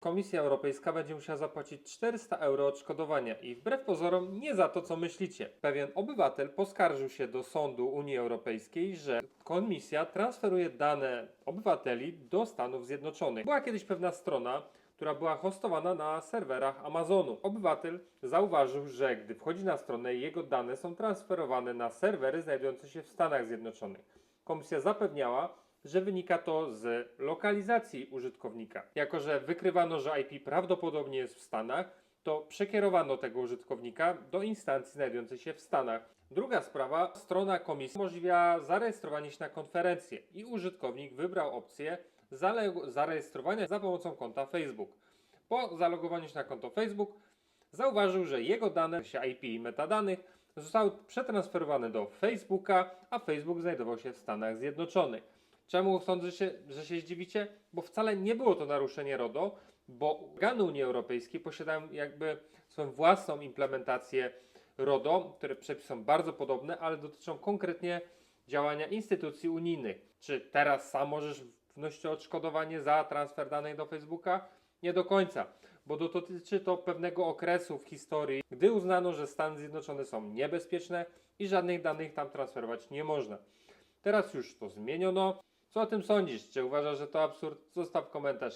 Komisja Europejska będzie musiała zapłacić 400 euro odszkodowania i wbrew pozorom nie za to, co myślicie. Pewien obywatel poskarżył się do sądu Unii Europejskiej, że komisja transferuje dane obywateli do Stanów Zjednoczonych. Była kiedyś pewna strona, która była hostowana na serwerach Amazonu. Obywatel zauważył, że gdy wchodzi na stronę, jego dane są transferowane na serwery znajdujące się w Stanach Zjednoczonych. Komisja zapewniała, że wynika to z lokalizacji użytkownika. Jako, że wykrywano, że IP prawdopodobnie jest w Stanach, to przekierowano tego użytkownika do instancji znajdującej się w Stanach. Druga sprawa, strona komisji umożliwia zarejestrowanie się na konferencję i użytkownik wybrał opcję zarejestrowania za pomocą konta Facebook. Po zalogowaniu się na konto Facebook zauważył, że jego dane, sensie IP i metadanych, zostały przetransferowane do Facebooka, a Facebook znajdował się w Stanach Zjednoczonych. Czemu sądzę, się, że się zdziwicie? Bo wcale nie było to naruszenie RODO, bo organy Unii Europejskiej posiadają jakby swoją własną implementację RODO, które przepisy są bardzo podobne, ale dotyczą konkretnie działania instytucji unijnych. Czy teraz sam możesz wnosić odszkodowanie za transfer danych do Facebooka? Nie do końca, bo dotyczy to pewnego okresu w historii, gdy uznano, że Stany Zjednoczone są niebezpieczne i żadnych danych tam transferować nie można. Teraz już to zmieniono. Co o tym sądzisz? Czy uważasz, że to absurd? Zostaw komentarz.